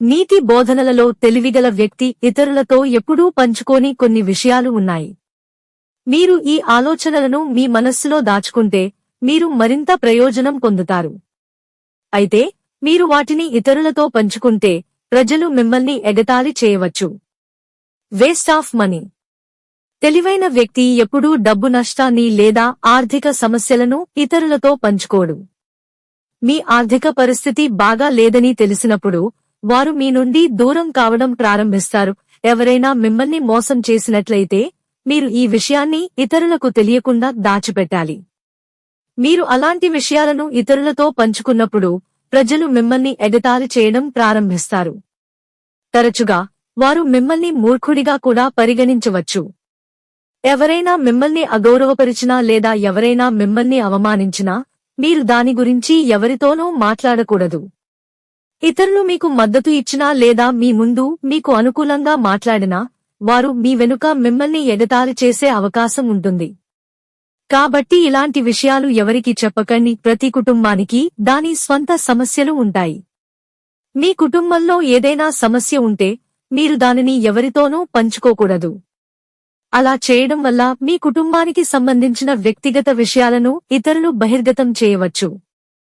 నీతి బోధనలలో తెలివిగల వ్యక్తి ఇతరులతో ఎప్పుడూ పంచుకోని కొన్ని విషయాలు ఉన్నాయి. మీరు ఈ ఆలోచనలను మీ మనస్సులో దాచుకుంటే మీరు మరింత ప్రయోజనం పొందుతారు. అయితే మీరు వాటిని ఇతరులతో పంచుకుంటే ప్రజలు మిమ్మల్ని ఎగతాళి చేయవచ్చు. Waste of money. తెలివైన వ్యక్తి ఎప్పుడూ డబ్బు నష్టాన్ని లేదా ఆర్థిక సమస్యలను ఇతరులతో పంచుకోడు. మీ ఆర్థిక పరిస్థితి బాగా లేదని తెలిసినప్పుడు వారు మీ నుండి దూరం కావడం ప్రారంభిస్తారు. ఎవరైనా మిమ్మల్ని మోసం చేసినట్లయితే మీరు ఈ విషయాన్ని ఇతరులకు తెలియకుండా దాచిపెట్టాలి. మీరు అలాంటి విషయాలను ఇతరులతో పంచుకున్నప్పుడు ప్రజలు మిమ్మల్ని ఎగతాళి చేయడం ప్రారంభిస్తారు. తరచుగా వారు మిమ్మల్ని మూర్ఖుడిగా కూడా పరిగణించవచ్చు. ఎవరైనా మిమ్మల్ని అగౌరవపరిచినా లేదా ఎవరైనా మిమ్మల్ని అవమానించినా మీరు దాని గురించి ఎవరితోనూ మాట్లాడకూడదు. ఇతరులు మీకు మద్దతు ఇచ్చినా లేదా మీ ముందు మీకు అనుకూలంగా మాట్లాడినా వారు మీ వెనుక మిమ్మల్ని ఎగతాళి చేసే అవకాశం ఉంటుంది. కాబట్టి ఇలాంటి విషయాలు ఎవరికి చెప్పకండి. ప్రతి కుటుంబానికి దాని స్వంత సమస్యలు ఉంటాయి. మీ కుటుంబంలో ఏదైనా సమస్య ఉంటే మీరు దానిని ఎవరితోనూ పంచుకోకూడదు. అలా చేయడం వల్ల మీ కుటుంబానికి సంబంధించిన వ్యక్తిగత విషయాలను ఇతరులు బహిర్గతం చేయవచ్చు.